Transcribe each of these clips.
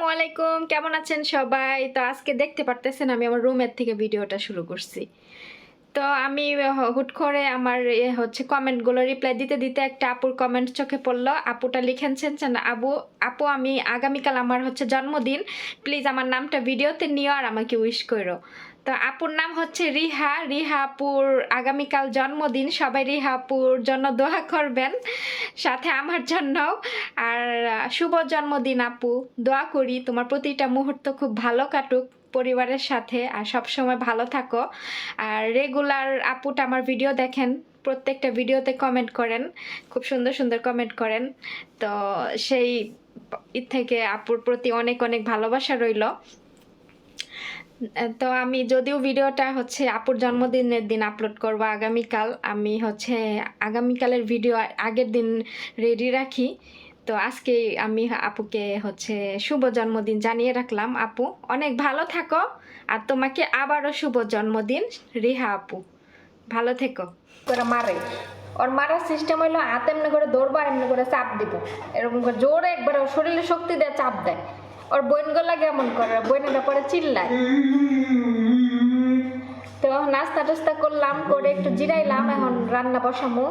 আসসালামু আলাইকুম। কেমন আছেন সবাই? তো আজকে দেখতে পারতেছেন আমি আমার রুমের থেকে ভিডিওটা শুরু করছি। তো আমি হুট করে আমার হচ্ছে কমেন্টগুলো রিপ্লাই দিতে দিতে একটা আপুর কমেন্ট চোখে পড়ল। আপুটা লিখেছেন আবু, আপু, আমি আগামীকাল আমার হচ্ছে জন্মদিন। প্লিজ আমার নামটা ভিডিওতে নিও আর আমাকে উইশ করো। তো আপুর নাম হচ্ছে রিহা। রিহা আপুর আগামীকাল জন্মদিন। সবাই রিহা আপুর জন্য দোয়া করবেন, সাথে আমার জন্য আর শুভ জন্মদিন আপু। দোয়া করি তোমার প্রতিটা মুহূর্ত খুব ভালো কাটুক পরিবারের সাথে, আর সব সময় ভালো থাকো। আর রেগুলার আপুটা আমার ভিডিও দেখেন, প্রত্যেকটা ভিডিওতে কমেন্ট করেন, খুব সুন্দর সুন্দর কমেন্ট করেন। তো সেই থেকে আপুর প্রতি অনেক অনেক ভালোবাসা রইল। তো আমি যদিও ভিডিওটা হচ্ছে আপুর জন্মদিনের দিন আপলোড করব আগামীকাল, আমি হচ্ছে আগামীকালের ভিডিও আগের দিন রেডি রাখি। তো আজকে আমি আপুকে হচ্ছে শুভ জন্মদিন জানিয়ে রাখলাম। আপু, অনেক ভালো থাকো আর তোমাকে আবারও শুভ জন্মদিন। রিহা আপু, ভালো থেকো। করে মারে। ওর মারার সিস্টেম হইল হাত এমনি করে দৌড়বো আর এমনি করে চাপ দিব। এরকম করে জোরে একবার ওর শরীরে শক্তি দেয় চাপ দেয়। ওর বোনগুলা কেমন করে? বোনেরা পরে চিল্লায়। তো নাস্তা টাস্তা করলাম, করে একটু জিরাইলাম, এখন রান্না বসামো।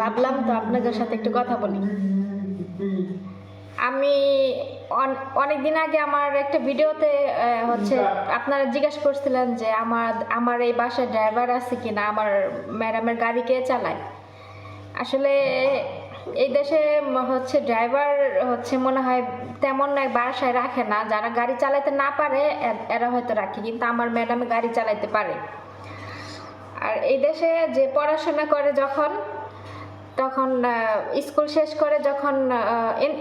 ভাবলাম তো আপনাদের সাথে একটু কথা বলি। আমি অনেক দিন আগে আমার একটা ভিডিওতে হচ্ছে আপনারা জিজ্ঞাসা করছিলেন যে আমার আমার এই বাসায় ড্রাইভার আছে কিনা? আমার ম্যাডামের গাড়ি কে চালায়? আসলে এই দেশে হচ্ছে ড্রাইভার হচ্ছে মনে হয় তেমন এক বাসায় রাখে না। যারা গাড়ি চালাতে না পারে এরা হয়তো রাখে কিন্তু আমার ম্যাডামে গাড়ি চালাতে পারে। আর এই দেশে যে পড়াশোনা করে যখন তখন স্কুল শেষ করে যখন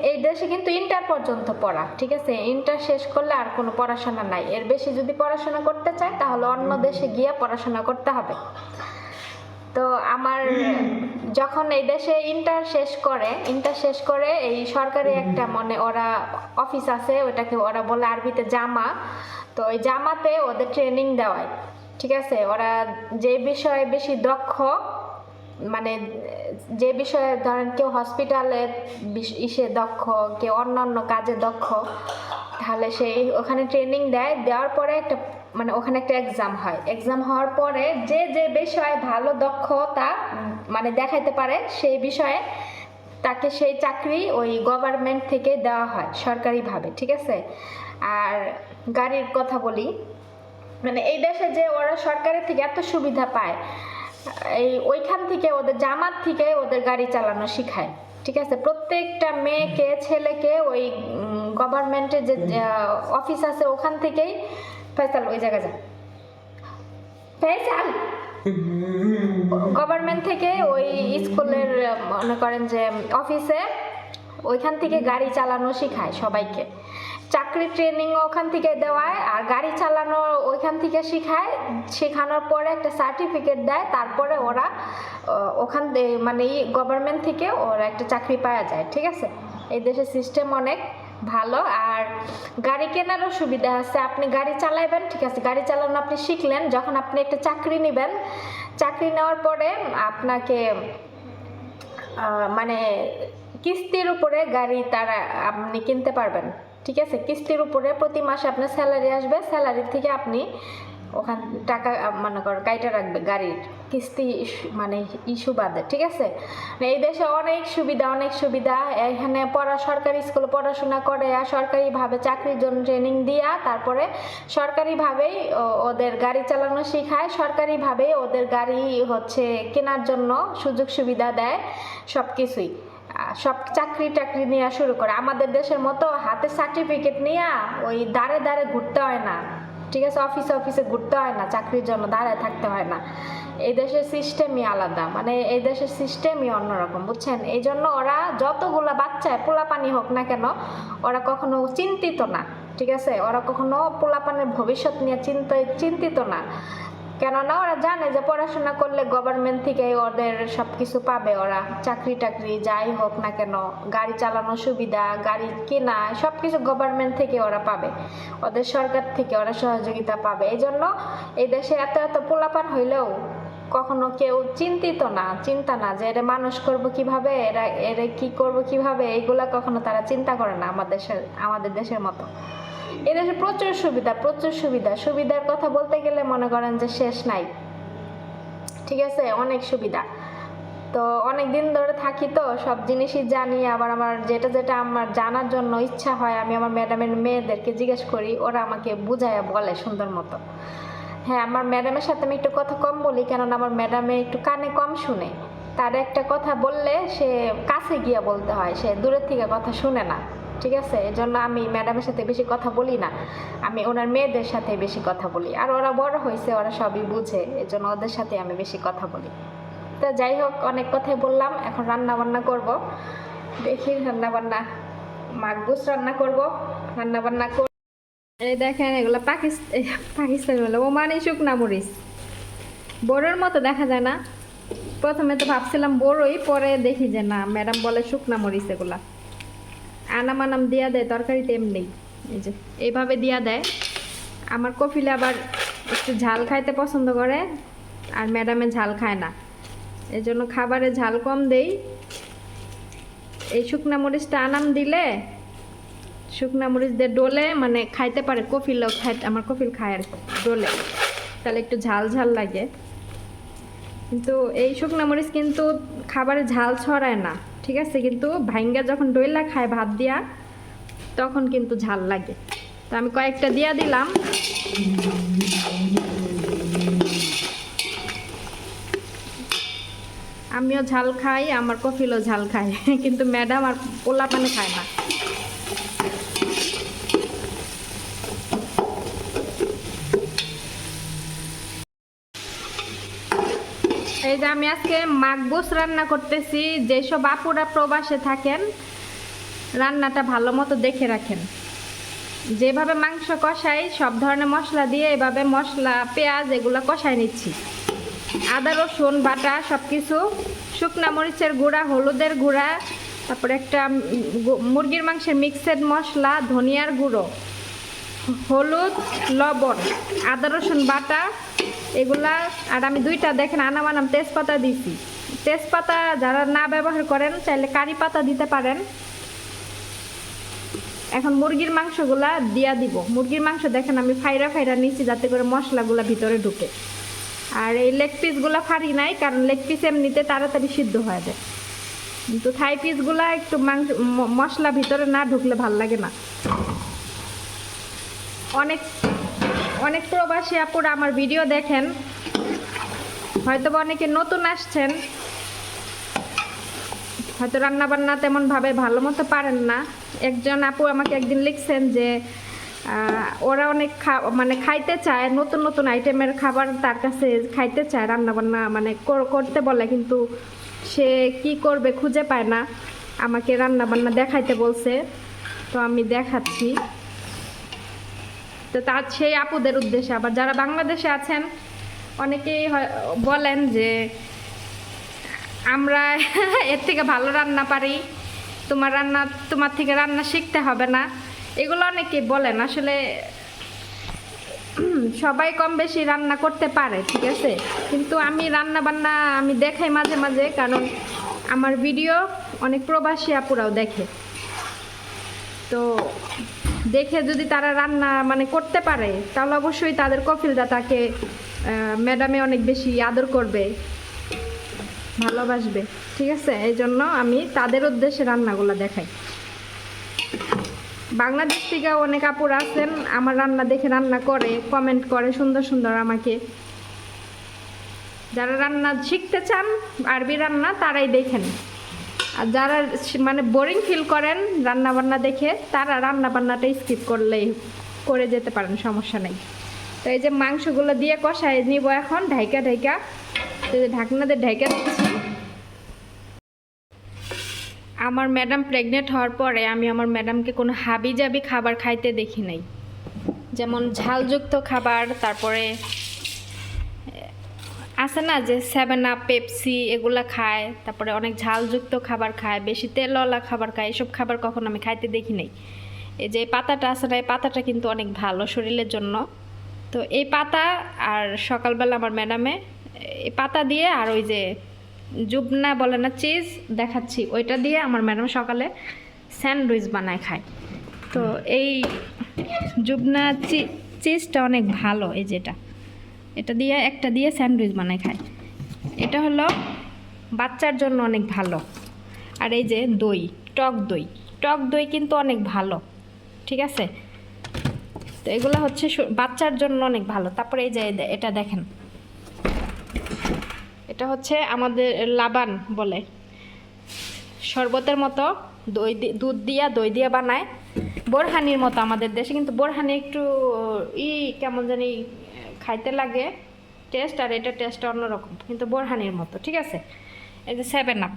এই দেশে কিন্তু ইন্টার পর্যন্ত পড়া ঠিক আছে? ইন্টার শেষ করলে আর কোনো পড়াশোনা নাই। এর বেশি যদি পড়াশোনা করতে চায় তাহলে অন্য দেশে গিয়ে পড়াশোনা করতে হবে। তো আমার যখন এই দেশে ইন্টার শেষ করে ইন্টার শেষ করে এই সরকারি একটা মানে ওরা অফিস আছে, ওটাকে ওরা বলে আরবিতে জামা। তো ওই জামাতে ওদের ট্রেনিং দেওয়ায়, ঠিক আছে? ওরা যে বিষয়ে বেশি দক্ষ মানে যে বিষয়ে ধরেন কেউ হসপিটালে ইসে দক্ষ, কেউ অন্যান্য কাজে দক্ষ, তাহলে সেই ওখানে ট্রেনিং দেয়। দেওয়ার পরে একটা মানে ওখানে একটা এক্সাম হয়। এক্সাম হওয়ার পরে যে যে বিষয়ে ভালো দক্ষতা মানে দেখাইতে পারে সেই বিষয়ে তাকে সেই চাকরি ওই গভর্নমেন্ট থেকে দেওয়া হয় সরকারিভাবে, ঠিক আছে? আর গাড়ির কথা বলি মানে এই দেশে যে ওরা সরকারের থেকে এত সুবিধা পায়, এই ওইখান থেকে ওদের জামাত থেকে ওদের গাড়ি চালানো শিখায়, ঠিক আছে? প্রত্যেকটা মেয়েকে, ছেলেকে ওই গভর্নমেন্টের যে, অফিস আছে ওখান থেকেই ফেসাল ওই জায়গা যা। ফেসাল গভর্নমেন্ট থেকে ওই স্কুলের, মনে করেন যে, অফিসে ওইখান থেকে গাড়ি চালানো শেখায় সবাইকে। চাকরি ট্রেনিং ওখান থেকে দেওয়ায় আর গাড়ি চালানো ওইখান থেকে শেখায়। শেখানোর পরে একটা সার্টিফিকেট দেয়, তারপরে ওরা ওখান মানে গভর্নমেন্ট থেকে ওরা একটা চাকরি পাওয়া যায়, ঠিক আছে? এই দেশের সিস্টেম অনেক। ভালো। আর গাড়ি কেনারও সুবিধা আছে। আপনি গাড়ি চালাইবেন, ঠিক আছে? গাড়ি চালানো আপনি শিখলেন, যখন আপনি একটা চাকরি নেবেন, চাকরি নেওয়ার পরে আপনাকে মানে কিস্তির উপরে গাড়ি তারা আপনি কিনতে পারবেন, ঠিক আছে? কিস্তির উপরে প্রতি মাসে আপনার স্যালারি আসবে। স্যালারি থেকে আপনি ওখান টাকা মনে করো, কাইটা রাখবে গাড়ির। কিস্তি মানে ইস্যু বাদে, ঠিক আছে? মানে এই দেশে অনেক সুবিধা অনেক সুবিধা। এখানে পড়া, সরকারি স্কুলে পড়াশোনা করে, আর সরকারিভাবে চাকরির জন্য ট্রেনিং দিয়া, তারপরে সরকারিভাবেই ওদের গাড়ি চালানো শেখায়, সরকারিভাবেই ওদের গাড়ি হচ্ছে কেনার জন্য সুযোগ সুবিধা দেয় সব কিছুই সব চাকরি টাকরি নেওয়া শুরু করে। আমাদের দেশের মতো হাতে সার্টিফিকেট নিয়ে ওই দাঁড়ে দাঁড়ে ঘুরতে হয় না। ঠিক আছে অফিসে অফিসে ঘুরতে হয় না, চাকরির জন্য দাঁড়ায় থাকতে হয় না। এই দেশের সিস্টেমই আলাদা মানে এই দেশের সিস্টেমই অন্যরকম, বুঝছেন? এই জন্য ওরা যতগুলা বাচ্চায় পোলাপানি হোক না কেন, ওরা কখনো চিন্তিত না, ঠিক আছে? ওরা কখনো পোলাপানের ভবিষ্যৎ নিয়ে চিন্তা চিন্তিত না। কেননা ওরা জানে যে পড়াশোনা করলে গভর্নমেন্ট থেকে ওদের সব কিছু পাবে। ওরা চাকরি টাকরি যাই হোক না কেন, গাড়ি চালানোর সুবিধা, গাড়ি কেনা সব কিছু গভর্নমেন্ট থেকে ওরা পাবে। ওদের সরকার থেকে ওরা সহযোগিতা পাবে। এই জন্য এই দেশে এত এত পোলাপান হইলেও কখনো কেউ চিন্তিত না, চিন্তা না যে এরা মানুষ করব কীভাবে, এরা এরা কি করব কীভাবে এইগুলা কখনো তারা চিন্তা করে না আমাদের আমাদের দেশের মতো। এদেশে প্রচুর সুবিধা প্রচুর সুবিধা। সুবিধার কথা বলতে গেলে মনে করেন যে শেষ নাই। ঠিক আছে? অনেক সুবিধা। তো অনেক দিন ধরে থাকি তো, সব জিনিসই জানি। আবার আমার যেটা যেটা আমার জানার জন্য ইচ্ছা হয়, আমি আমার ম্যাডামের মেয়েদেরকে জিজ্ঞেস করি, ওরা আমাকে বুঝায় বলে সুন্দর মতো। হ্যাঁ আমার ম্যাডামের সাথে আমি একটু কথা কম বলি, কেননা আমার ম্যাডামে একটু কানে কম শুনে। তার একটা কথা বললে সে কাছে গিয়ে বলতে হয়, সে দূরের থেকে কথা শুনে না। ঠিক আছে? এই জন্য আমি ম্যাডামের সাথে বেশি কথা বলি না। আমি ওনার মেয়েদের সাথে বেশি কথা বলি। আর ওরা বড় হয়েছে, ওরা সবই বুঝে। এই জন্য ওদের সাথে আমি বেশি কথা বলি। তো যাই হোক, অনেক কথাই বললাম। এখন রান্না বান্না করব। দেখি রান্না বান্না মাগবুস রান্না করব। রান্না বান্না কর এই দেখেন, এগুলো পাকিস্তান পাকিস্তানি বলে ও মানে শুকনা মরিচ। বড়োর মতো দেখা যায় না। প্রথমে তো ভাবছিলাম বড়ই, পরে দেখি যে না ম্যাডাম বলে শুকনা মরিচ এগুলা। আনাম আনাম দিয়া দেয়, তরকারিতে এমনি। এই যে, এইভাবে দিয়া দেয়। আমার কফিলে আবার একটু ঝাল খাইতে পছন্দ করে, আর ম্যাডামে ঝাল খায় না। এই জন্য খাবারে ঝাল কম দেই। এই শুকনা মরিচটা আনাম দিলে, শুকনা মরিচ দিয়ে ডোলে মানে খাইতে পারে কফিলও খাই আমার কফিল খায় আর ডোলে। তাহলে একটু ঝাল ঝাল লাগে। কিন্তু এই শুকনা মরিচ কিন্তু খাবারে ঝাল ছড়ায় না। ঠিক আছে? কিন্তু ভাইঙ্গা যখন ডইলা খায় ভাত দিয়া, তখন কিন্তু ঝাল লাগে। তো আমি কয়েকটা দিয়া দিলাম। আমিও ঝাল খাই, আমার কফিলও ঝাল খায়। কিন্তু ম্যাডাম আর পোলা পানে খায় না। যে আমি আজকে মাগবুস রান্না করতেছি, যেসব আপুরা প্রবাসে থাকেন, রান্নাটা ভালো মতো দেখে রাখেন। যেভাবে মাংস কষাই, সব ধরনের মশলা দিয়ে এভাবে মশলা, পেঁয়াজ এগুলো কষাই নিচ্ছি। আদা, রসুন, বাটা সব কিছু শুকনা মরিচের গুঁড়া, হলুদের গুঁড়া, তারপরে একটা মুরগির মাংসের মিক্সড মশলা, ধনিয়ার গুঁড়ো, হলুদ, লবণ, আদা, রসুন, বাটা এগুলা, আর আমি দুইটা দেখেন আনাম আনাম তেজপাতা দিছি। তেজপাতা যারা না ব্যবহার করেন, চাইলে কারি পাতা দিতে পারেন। এখন মুরগির মাংসগুলা দিয়া দিব। মুরগির মাংস দেখেন আমি ফাইরা ফাইরা নিচ্ছি যাতে করে মশলাগুলা ভিতরে ঢুকে। আর এই লেগ পিসগুলা ফাড়ি নাই, কারণ লেগ পিস এমনিতে তাড়াতাড়ি সিদ্ধ হয়ে যায়। কিন্তু থাই পিসগুলা একটু মাংস মশলা ভিতরে না ঢুকলে ভালো লাগে না। অনেক অনেক প্রবাসী আপুরা আমার ভিডিও দেখেন। হয়তো অনেকে নতুন আসছেন। হয়তো রান্না বান্না তেমন ভাবে ভালো মতো পারেন না। একজন আপু আমাকে একদিন লিখছেন যে ওরা অনেক মানে খাইতে চায়, নতুন নতুন আইটেমের খাবার তার কাছে খাইতে চায় রান্না বান্না মানে কর- করতে বলে, কিন্তু সে কি করবে খুঁজে পায় না। আমাকে রান্না বান্না দেখাইতে বলছে। তো আমি দেখাচ্ছি। তো তার সেই আপুদের উদ্দেশ্যে। আবার যারা বাংলাদেশে আছেন, অনেকেই বলেন যে আমরা এর থেকে ভালো রান্না পারি, তোমার রান্না, তোমার থেকে রান্না শিখতে হবে না। এগুলো অনেকেই বলেন, আসলে সবাই কম বেশি রান্না করতে পারে, ঠিক আছে? কিন্তু আমি রান্না বান্না আমি দেখাই মাঝে মাঝে, কারণ আমার ভিডিও অনেক প্রবাসী আপুরাও দেখে। তো দেখে যদি তারা রান্না মানে করতে পারে, তাহলে অবশ্যই তাদের কফিলদা তাকে ম্যাডামে অনেক বেশি আদর করবে, ভালোবাসবে। ঠিক আছে? এই জন্য আমি তাদের উদ্দেশ্যে রান্নাগুলো দেখাই। বাংলাদেশ থেকে অনেক আপুর আছেন, আমার রান্না দেখে রান্না করে কমেন্ট করে, সুন্দর সুন্দর আমাকে। যারা রান্না শিখতে চান, আরবি রান্না, তারাই দেখেন। আর যারা মানে বোরিং ফিল করেন রান্নাবান্না দেখে, তারা রান্না বান্নাটা স্কিপ করলেই করে যেতে পারেন, সমস্যা নেই। তো এই যে মাংসগুলো দিয়ে কষাই নিব এখন, ঢাইকা ঢাইকা। তো এই যে ঢাকনা দিয়ে ঢাইকা দিচ্ছি। আমার ম্যাডাম প্রেগনেন্ট হওয়ার পরে আমি আমার ম্যাডামকে কোনো হাবি জাবি খাবার খাইতে দেখি নাই। যেমন ঝালযুক্ত খাবার, তারপরে আছে না যে সেভেন আপ পেপসি এগুলা খায়, তারপরে অনেক ঝালযুক্ত খাবার খায়, বেশি তেলওয়ালা খাবার খায়, এসব খাবার কখনো আমি খাইতে দেখি নাই। এই যে পাতাটা আছে না, এই পাতাটা কিন্তু অনেক ভালো শরীরের জন্য। তো এই পাতা আর সকালবেলা আমার ম্যাডামে, এই পাতা দিয়ে আর ওই যে জুবনা বলে না, চিজ দেখাচ্ছি, ওইটা দিয়ে আমার ম্যাডাম সকালে স্যান্ডউইচ বানায় খায়। তো এই জুবনা চিজটা অনেক ভালো, এই যেটা। এটা দিয়ে একটা দিয়ে স্যান্ডউইচ বানায় খায়। এটা হলো বাচ্চার জন্য অনেক ভালো। আর এই যে দই, টক দই। টক দই কিন্তু অনেক ভালো, ঠিক আছে? তো এগুলো হচ্ছে বাচ্চার জন্য অনেক ভালো। তারপরে এই যে এটা দেখেন। এটা হচ্ছে আমাদের লাবান বলে। শরবতের মতো দই দুধ দিয়া দই দিয়া বানায়। বোরহানির মতো আমাদের দেশে। কিন্তু বোরহানি একটু, ই কেমন জানি খাইতে লাগে টেস্ট আর এটা টেস্টটা অন্যরকম, কিন্তু বোরহানির মতো, ঠিক আছে? এই যে সেভেন আপ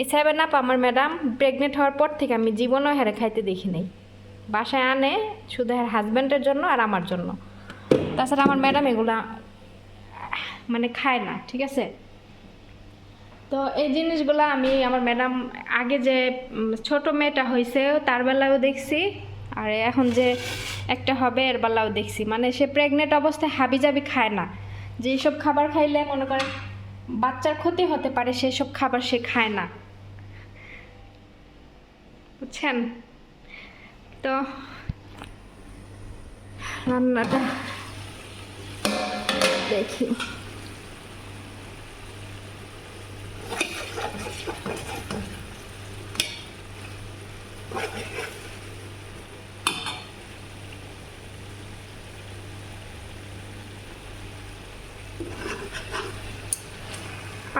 এই সেভেন আপ আমার ম্যাডাম প্রেগনেন্ট হওয়ার পর থেকে আমি জীবনেও হেরে খাইতে দেখি নাই। বাসায় আনে শুধু এর হাজব্যান্ডের জন্য আর আমার জন্য। তাছাড়া আমার ম্যাডাম এগুলা মানে খায় না, ঠিক আছে? তো এই জিনিসগুলো আমি, আমার ম্যাডাম আগে যে ছোট মেয়েটা হয়েছে তার বেলাও দেখছি আর এখন যে একটা হবে, এর বেলাও দেখছি। মানে সে প্রেগনেন্ট অবস্থায় হাবি জাবি খায় না। যে সব খাবার খাইলে মনে করেন বাচ্চার ক্ষতি হতে পারে, সেই সব খাবার সে খায় না। বুঝছেন? তো রান্নাটা দেখি।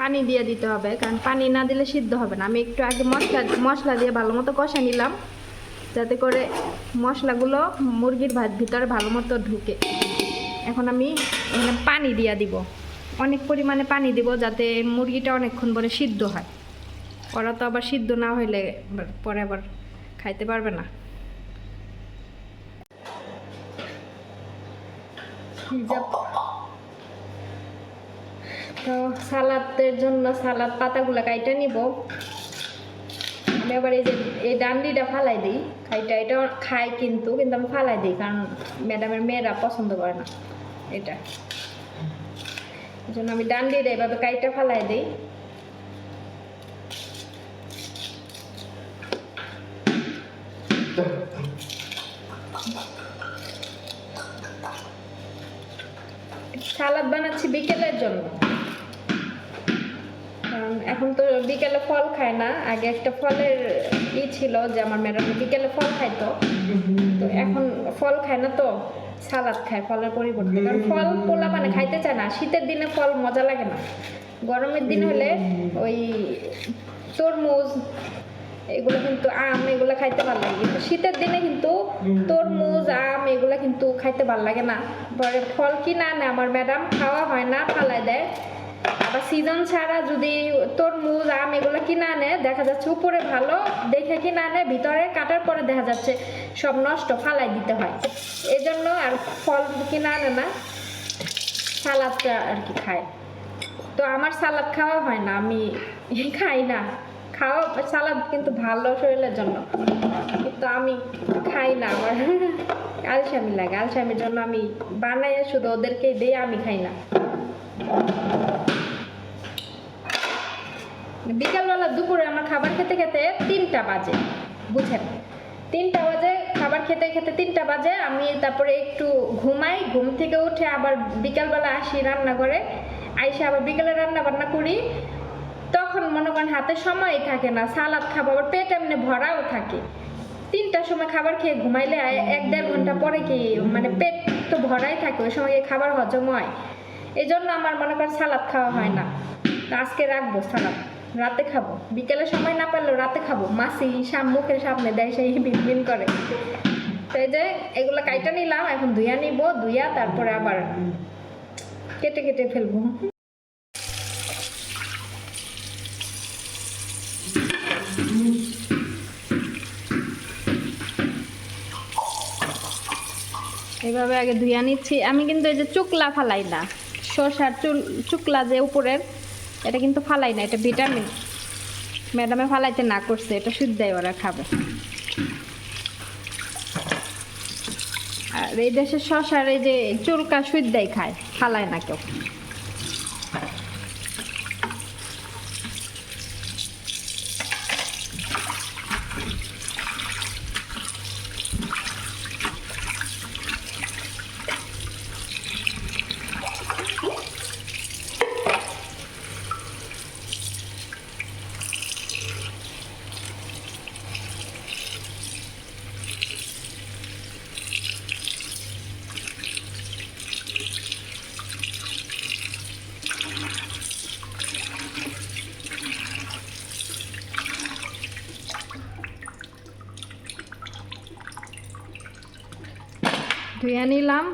পানি দিয়ে দিতে হবে, কারণ পানি না দিলে সিদ্ধ হবে না। আমি একটু আগে মশলা মশলা দিয়ে ভালো মতো কষা নিলাম, যাতে করে মশলাগুলো মুরগির ভাত ভিতরে ভালো মতো ঢুকে। এখন আমি এখানে পানি দিয়ে দিব। অনেক পরিমাণে পানি দিব যাতে মুরগিটা অনেকক্ষণ পরে সিদ্ধ হয়। ওরা তো আবার সিদ্ধ না হইলে পরে আবার খাইতে পারবে না। তো সালাদের জন্য সালাদ পাতাগুলো কাইটা নিব। আমি আবার এই যে, এই ডান্ডিটা ফালাই দিই। খাইটা এটা খাই কিন্তু কিন্তু আমি ফালাই দিই কারণ ম্যাডামের মেয়েরা পছন্দ করে না এটা। এই জন্য আমি ডান্ডিটা এভাবে কাইটা ফালাই দিই। সালাদ বানাচ্ছি বিকেলের জন্য। এখন তো বিকেলে ফল খায় না। আগে একটা ফলের ই ছিল যে আমার ম্যাডাম বিকেলে ফল খাইতো। তো এখন ফল খায় না তো সালাদ খায় ফলের পরিবর্তে। কারণ ফল পোলা মানে খাইতে চায় না। শীতের দিনে ফল মজা লাগে না। গরমের দিন হলে ওই তরমুজ, এগুলো কিন্তু আম এগুলো খাইতে ভালো লাগে। কিন্তু শীতের দিনে কিন্তু তরমুজ, আম এগুলো কিন্তু খাইতে ভালো লাগে না। পরে ফল কিনা না আমার ম্যাডাম খাওয়া হয় না, ফালাই দেয়। আবার সিজন ছাড়া যদি তরমুজ আম এগুলো কিনে আনে, দেখা যাচ্ছে উপরে ভালো, দেখে কিনে আনে, ভিতরে কাটার পরে দেখা যাচ্ছে সব নষ্ট, ফালাই দিতে হয়। এই জন্য আর ফল কিনে আনে না, সালাদটা আর কি খায়। তো আমার সালাদ খাওয়া হয় না, আমি খাই না। খাওয়া সালাদ কিন্তু ভালো শরীরের জন্য। কিন্তু আমি খাই না আমার। আলসামি লাগে, আলসামির জন্য আমি বানাই শুধু ওদেরকেই দিই, আমি খাই না। বিকালবেলা দুপুরে আমার খাবার খেতে খেতে তিনটা বাজে, বুঝেন? তিনটা বাজে, খাবার খেতে খেতে তিনটা বাজে, আমি তারপরে একটু ঘুমাই, ঘুম থেকে উঠে আবার বিকালবেলা আসি রান্না করে আইসে আবার বিকেলে রান্না বান্না করি। তখন মনে করেন হাতে সময় থাকে না, সালাদ খাব, আবার পেট এমনি ভরাও থাকে। তিনটার সময় খাবার খেয়ে ঘুমাইলে এক দেড় ঘণ্টা পরে কি মানে পেট তো ভরাই থাকে, ওই সময় খাবার হজম হয়। এই জন্য আমার মনে করেন সালাদ খাওয়া হয় না। আজকে রাখব সালাদ। রাতে খাব। বিকেলে সময় না পেলেও রাতে খাব। মাসি সাম মুখের সামনে দেয় সেই বিন করে। তো এই যে এগুলো কাইটা নিলাম, এখন ধুইয়া নিব, ধুইয়া তারপরে আবার কেটে কেটে ফেলব। এভাবে আগে ধুইয়া নিচ্ছি। আমি কিন্তু এই যে চুকলা ফালাই না শসার চুল চুকলা যে উপরের এটা কিন্তু ফালাই না, এটা ভিটামিন। ম্যাডামে ফালাইতে না করছে, এটা শুদ্ধাই ওরা খাবে। আর এই দেশের শশার এই যে চুলকা শুদ্ধাই খায়, ফালায় না কেউ। ধুয়ে নিলাম।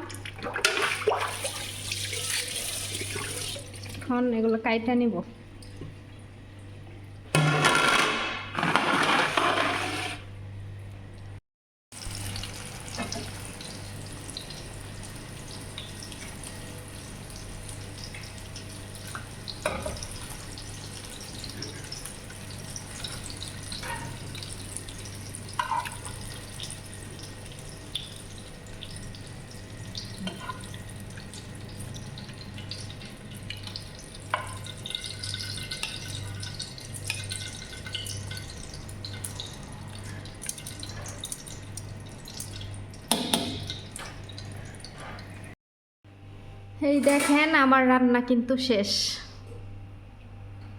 এখন এগুলো কাইটা নিব। এই দেখেন আমার রান্না কিন্তু শেষ।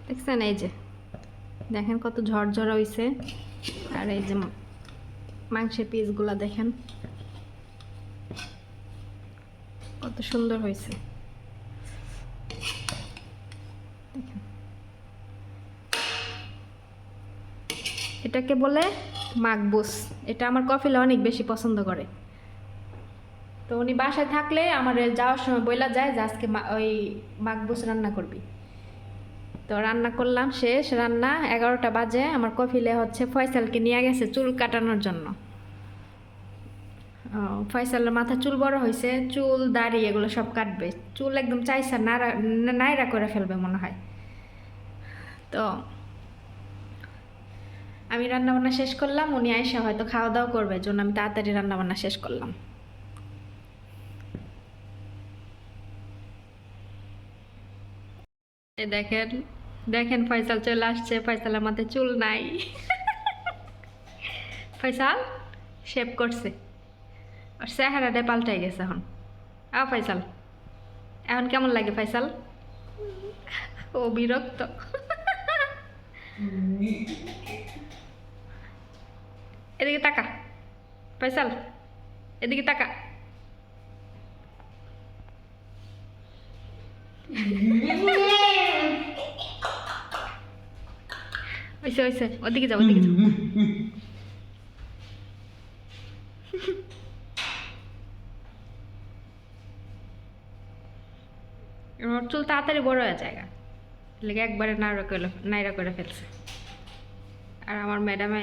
দেখছেন এই যে? দেখেন কত ঝরঝরা হইছে। আর এই যে মাংসের পিসগুলো দেখেন। কত সুন্দর হয়েছে এটাকে বলে মাকবুস এটা আমার কফিলা অনেক বেশি পছন্দ করে। তো উনি বাসায় থাকলে আমার যাওয়ার সময় বইলা যায় যে আজকে ওই মাকবুস রান্না করবি। তো রান্না করলাম, শেষ রান্না, এগারোটা বাজে, আমার কফিলে হচ্ছে ফয়সালকে নিয়ে গেছে চুল কাটানোর জন্য। ফয়সালের মাথা চুল বড় হয়েছে চুল, দাড়ি এগুলো সব কাটবে। চুল একদম চাইসা নাড়া নাইরা করে ফেলবে মনে হয়। তো আমি রান্নাবান্না শেষ করলাম, উনি আয়সা হয়তো খাওয়া দাওয়া করবে জন্য আমি তাড়াতাড়ি রান্নাবান্না শেষ করলাম। দেখেন দেখেন ফয়সাল চলে আসছে ফয়সালের মাথায় চুল নাই। ফয়সাল শেভ করছে। আর চেহারাটা পাল্টাই গেছে এখন। আ, ফয়সাল, এখন কেমন লাগে ফয়সাল? ও, বিরক্ত। এদিকে তাকা, ফয়সাল, এদিকে তাকা। ওইসে ওইসে ওদিকে যাও ওদিকে যাও। ওর চুল তাড়াতাড়ি বড় হয়ে যায় লেগে একবারে নাড়া করে নাইরা করে ফেলছে। আর আমার ম্যাডামে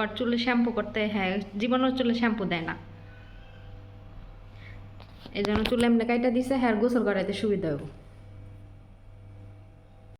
ওর চুলে শ্যাম্পু করতে হ্যাঁ জীবনের চুলে শ্যাম্পু দেয় না। এই জন্য চুলে এমনি কাইটা দিছে হ্যাঁ গোসল করাইতে সুবিধা হবে